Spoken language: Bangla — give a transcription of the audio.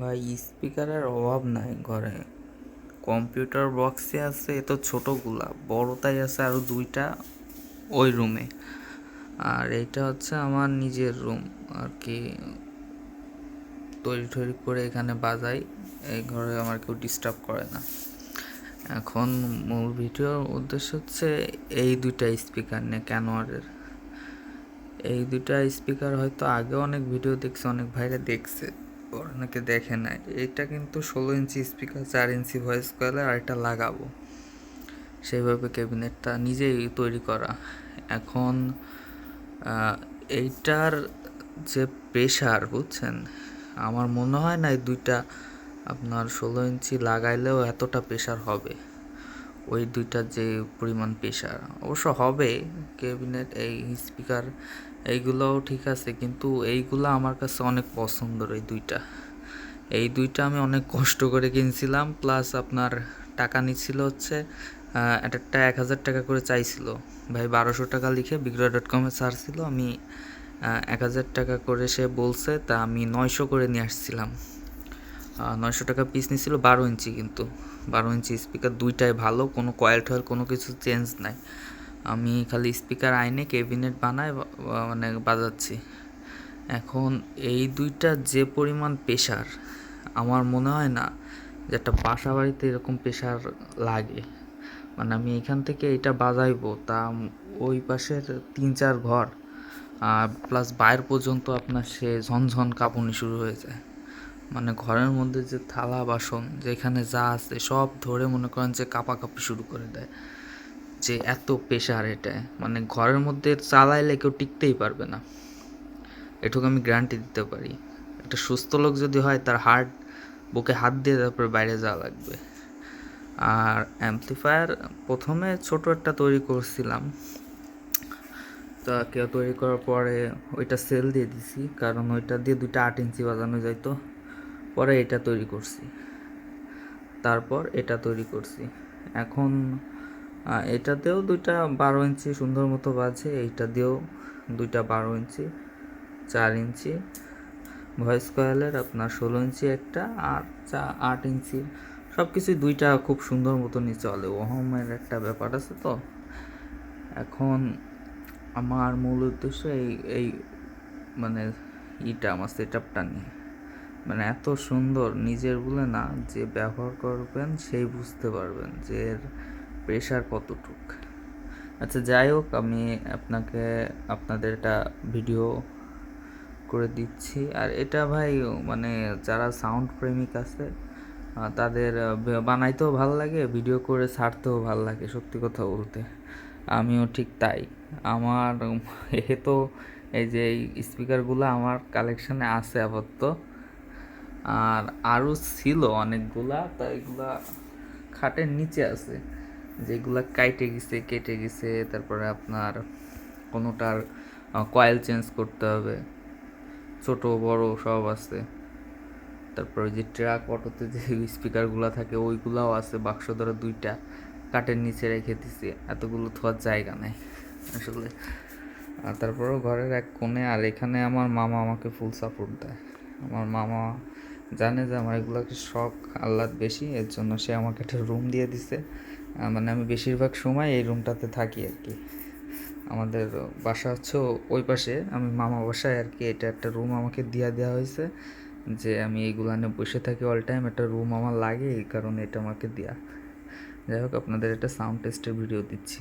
ভাই, স্পিকারের অভাব নাই ঘরে। কম্পিউটার বক্সে আছে, এ তো ছোটোগুলা। বড়টাই আছে আরও দুইটা ওই রুমে। আর এইটা হচ্ছে আমার নিজের রুম। আর কি তৈরি টৈরি করে এখানে বাজাই, এই ঘরে আমার কেউ ডিস্টার্ব করে না। এখন মূল ভিডিওর উদ্দেশ্য হচ্ছে এই দুইটা স্পিকার নিয়ে ক্যানোয়ারের এই দুইটা স্পিকার হয়তো আগে অনেক ভিডিও দেখছে, অনেক ভাইরা দেখছে। অনেকে দেখে নাই এটা কিন্তু ষোলো ইঞ্চি স্পিকার চার ইঞ্চি ভয়েস কয়েলে আর এটা লাগাবো। সেইভাবে ক্যাবিনেটটা নিজেই তৈরি করা। এখন এইটার যে প্রেশার বুঝছেন? আমার মনে হয় না এই দুইটা আপনার ষোলো ইঞ্চি লাগাইলেও এতটা প্রেশার হবে। ওই দুইটার যে পরিমাণ প্রেশার অবশ্য হবে, ক্যাবিনেট, এই স্পিকার এইগুলোও ঠিক আছে, কিন্তু এইগুলো আমার কাছে অনেক পছন্দের এই দুইটা। এই দুইটা আমি অনেক কষ্ট করে কিনছিলাম, প্লাস আপনার টাকা নিচ্ছিল হচ্ছে একটা এক হাজার টাকা করে চাইছিল। ভাই বারোশো টাকা লিখে বিক্রয় ডট কমে ছাড়ছিল আমি এক হাজার টাকা করে সে বলছে, তা আমি নয়শো করে নিয়ে আসছিলাম। নয়শো টাকা পিস নিছিল বারো ইঞ্চি কিন্তু। বারো ইঞ্চি স্পিকার দুইটাই ভালো, কোনো কয়েল টয়েল কোনো কিছু চেঞ্জ নাই। আমি খালি স্পিকার আইনে ক্যাবিনেট বানায় মানে বাজাচ্ছি। এখন এই দুইটা যে পরিমাণ প্রেশার আমার মনে হয় না যে একটা বাসা বাড়িতে এরকম প্রেশার লাগে। মানে আমি এখান থেকে এটা বাজাইবো, তা ওই পাশের তিন চার ঘর, আর প্লাস বাইর পর্যন্ত আপনার সে ঝনঝন কাঁপুনি শুরু হয়ে যায়। মানে ঘরের মধ্যে যে থালা বাসন, যেখানে যা আছে সব ধরে মনে করেন যে কাঁপাকাঁপি শুরু করে দেয়। যে এত প্রেশার এটা। মানে ঘরের মধ্যে চালাইলে কেউ টিকতেই পারবে না। এটুকু আমি গ্যারান্টি দিতে পারি। একটা সুস্থ লোক যদি হয়, তার হার্ট বুকে হাত দিয়ে তারপরে বাইরে যাওয়া লাগবে। আর অ্যাম্পলিফায়ার প্রথমে ছোট একটা তৈরি করছিলাম। তা কেউ তৈরি করার পরে ওইটা সেল দিয়ে দিছি। কারণ ওইটা দিয়ে দুইটা আট ইঞ্চি বাজানো যাইতো। পরে এটা তৈরি করছি। তারপর এটা তৈরি করছি। এখন এটাতেও দুইটা বারো ইঞ্চি সুন্দর মতো বাজে এইটা দিয়েও দুইটা বারো ইঞ্চি, চার ইঞ্চি, ভয়েস কয়েলের আপনার ষোলো ইঞ্চি একটা আর চা, আট ইঞ্চি। সব কিছুই দুইটা খুব সুন্দর মতনই চলে। ওহমের একটা ব্যাপার আছে তো। এখন আমার মূল উদ্দেশ্য এই এই মানে ইটা, আমার সেট আপটা নিয়ে। মানে এত সুন্দর নিজের বলে না, যে ব্যবহার করবেন সেই বুঝতে পারবেন যে এর প্রেশার কতটুক। আচ্ছা যাই হোক, আমি আপনাকে, আপনাদের এটা ভিডিও করে দিচ্ছি। আর এটা ভাই মানে যারা সাউন্ড প্রেমিক আছে তাদের বানাইতেও ভালো লাগে ভিডিও করে ছাড়তেও ভালো লাগে, সত্যি কথা বলতে। আমিও ঠিক তাই। আমার, এ তো এই যে এই স্পিকারগুলো আমার কালেকশানে আছে আপাতত। আর আরও ছিল অনেকগুলা, তা এগুলা খাটের নিচে আছে। যেগুলা কাইটে গেছে, কেটে গেছে, তারপরে আপনার কোনোটার কয়েল চেঞ্জ করতে হবে। ছোট, বড় সব আছে। তারপরে যে ট্রাক অটোতে যে স্পিকারগুলো থাকে, ওইগুলাও আছে, বাক্স ধরে দুইটা কাঠের নিচে রেখে দিছি। এতগুলো থোয়ার জায়গা নেই আসলে। আর তারপরেও ঘরের এক কোণে, আর এখানে আমার মামা আমাকে ফুল সাপোর্ট দেয়। আমার মামা জানে যে আমার এগুলোকে শখ, আহ্লাদ বেশি, এর জন্য সে আমাকে একটা রুম দিয়ে দিছে। মানে আমি বেশিরভাগ সময় এই রুমটাতে থাকি আর কি। আমাদের বাসা হচ্ছে ওই পাশে, আমি মামা বাসায় আর কি, এটা একটা রুম আমাকে দিয়া দেওয়া হয়েছে যে আমি এইগুলো নিয়ে বসে থাকি অল টাইম একটা রুম আমার লাগে এই কারণে এটা আমাকে দেয়া। যাই হোক, আপনাদের একটা সাউন্ড টেস্টের ভিডিও দিচ্ছি।